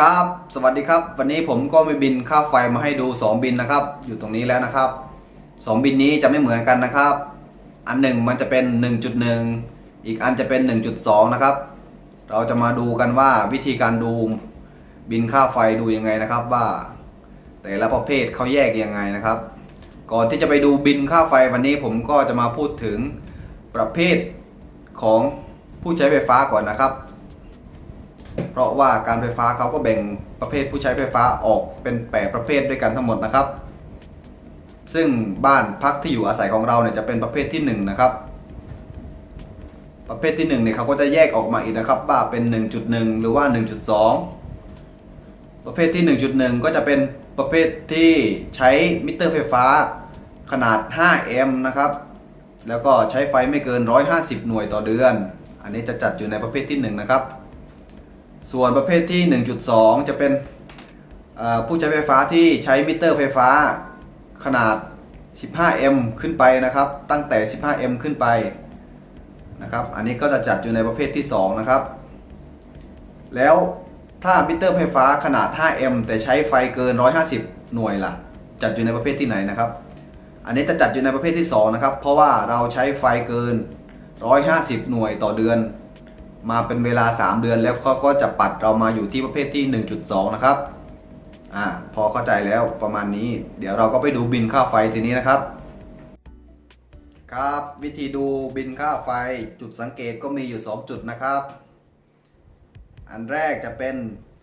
ครับสวัสดีครับ วันนี้ผมก็มีบินค่าไฟมาให้ดู 2 บินนะครับ อยู่ตรงนี้แล้วนะครับ 2 บินนี้จะไม่เหมือนกันนะครับ อันหนึ่งมันจะเป็น 1.1 อีกอันจะเป็น 1.2 นะครับ เราจะมาดูกันว่าวิธีการดูบินค่าไฟดูยังไงนะครับว่า แต่ละประเภทเขาแยกยังไงนะครับ ก่อนที่จะไปดูบินค่าไฟวันนี้ผมก็จะมาพูดถึงประเภทของผู้ใช้ไฟฟ้าก่อนนะครับ เพราะว่าการไฟฟ้าเขาก็แบ่งประเภทผู้ใช้ไฟฟ้าออกเป็นแปดประเภทด้วยกันทั้งหมดนะครับ ซึ่งบ้านพักที่อยู่อาศัยของเราเนี่ยจะเป็นประเภทที่หนึ่งนะครับประเภทที่หนึ่งเนี่ยเขาก็จะแยกออกมาอีกนะครับว่าเป็น 1.1 หรือว่า 1.2 ประเภทที่ 1.1 ก็จะเป็นประเภทที่ใช้มิเตอร์ไฟฟ้าขนาด 5 แอมป์นะครับ แล้วก็ใช้ไฟไม่เกิน 150 หน่วยต่อเดือน อันนี้จะจัดอยู่ในประเภทที่ 1 นะครับ ส่วนประเภทที่ 1.2 จะเป็นผู้ใช้ไฟฟ้าที่ใช้มิเตอร์ไฟฟ้าขนาด 15M ขึ้นไปนะครับ ตั้งแต่ 15M ขึ้นไปนะครับอันนี้ก็จะจัดอยู่ในประเภทที่ 2 นะครับ แล้วถ้ามิเตอร์ไฟฟ้าขนาด 5M แต่ใช้ไฟเกิน 150 หน่วยล่ะ จัดอยู่ในประเภทที่ไหนนะครับ อันนี้จะจัดอยู่ในประเภทที่ 2 นะครับ เพราะว่าเราใช้ไฟเกิน 150 หน่วยต่อเดือน มาเป็นเวลา 3 เดือนแล้วเขาก็จะปัดเรามาอยู่ที่ประเภทที่ 1.2 นะครับอ่าพอเข้าใจแล้วประมาณนี้ เดี๋ยวเราก็ไปดูบินค่าไฟทีนี้นะครับ ครับวิธีดูบินค่าไฟจุดสังเกตก็มีอยู่ 2 จุดนะครับ อันแรกจะเป็น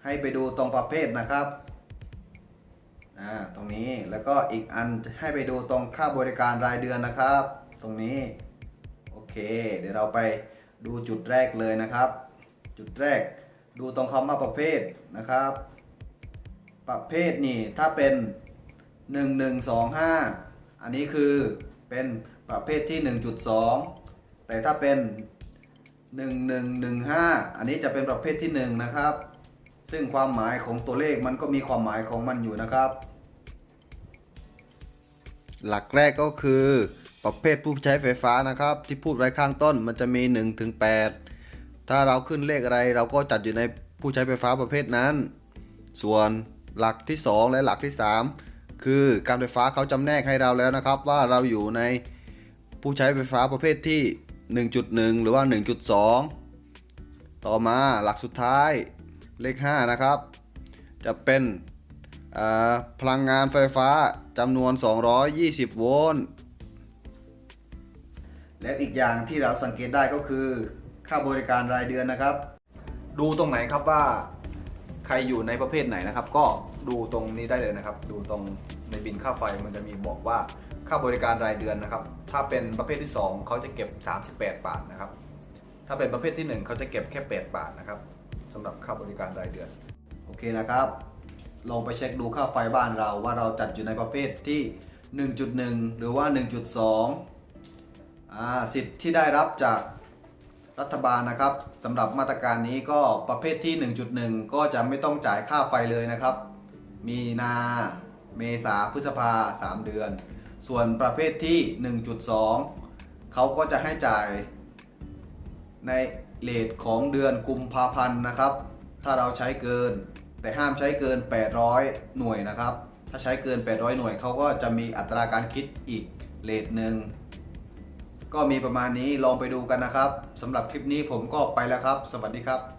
ให้ไปดูตรงประเภทนะครับอ่าตรงนี้แล้วก็อีกอันให้ไปดูตรงค่าบริการรายเดือนนะครับ ตรงนี้โอเค เดี๋ยวเราไป ดูจุดแรกเลยนะครับ จุดแรกดูตรงคำว่าประเภทนะครับ ประเภทนี่ถ้าเป็น 1125 อันนี้คือเป็นประเภทที่ 1.2 แต่ถ้าเป็น 1115 อันนี้จะเป็นประเภทที่ 1 นะครับ ซึ่งความหมายของตัวเลขมันก็มีความหมายของมันอยู่นะครับ หลักแรกก็คือ ประเภทผู้ใช้ไฟฟ้านะครับ ที่พูดไว้ข้างต้นมันจะมี 1 ถึง 8 ถ้าเราขึ้นเลขอะไรเราก็จัดอยู่ในผู้ใช้ไฟฟ้าประเภทนั้น ส่วนหลักที่ 2 และหลักที่ 3 คือการไฟฟ้าเขาจำแนกให้เราแล้วนะครับ ว่าเราอยู่ในผู้ใช้ไฟฟ้าประเภทที่ 1.1 หรือว่า 1.2 ต่อมาหลักสุดท้ายเลข 5 นะครับ จะเป็นพลังงานไฟฟ้าจำนวน 220 โวลต์ และอีกอย่างที่เราสังเกตได้ก็คือ ค่าบริการรายเดือนนะครับ ดูตรงไหนครับว่า ใครอยู่ในประเภทไหนนะครับ ก็ดูตรงนี้ได้เลยนะครับ ดูตรงในบินค่าไฟมันจะมีบอกว่าค่าบริการรายเดือนนะครับ ถ้าเป็นประเภทที่ 2 เขาจะเก็บ 38 บาทนะครับ ถ้าเป็นประเภทที่ 1 เขาจะเก็บแค่ 8 บาทนะครับสำหรับค่าบริการรายเดือน โอเคนะครับ ลองไปเช็คดูค่าไฟบ้านเราว่าเราจัดอยู่ในประเภทที่ 1.1 หรือว่า 1.2อ่า สิทธิ์ที่ได้รับจากรัฐบาลนะครับสำหรับมาตรการนี้ก็ประเภทที่ 1.1 ก็จะไม่ต้องจ่ายค่าไฟเลยนะครับ มีนาเมษาพฤษภา 3 เดือน ส่วนประเภทที่ 1.2 เขาก็จะให้จ่ายในเลทของเดือนกุมภาพันธ์นะครับ ถ้าเราใช้เกิน แต่ห้ามใช้เกิน 800 หน่วยนะครับ ถ้าใช้เกิน 800 หน่วยเขาก็จะมีอัตราการคิดอีกเลทหนึ่ง ก็มีประมาณนี้ลองไปดูกันนะครับสำหรับคลิปนี้ผมก็ไปแล้วครับ สวัสดีครับ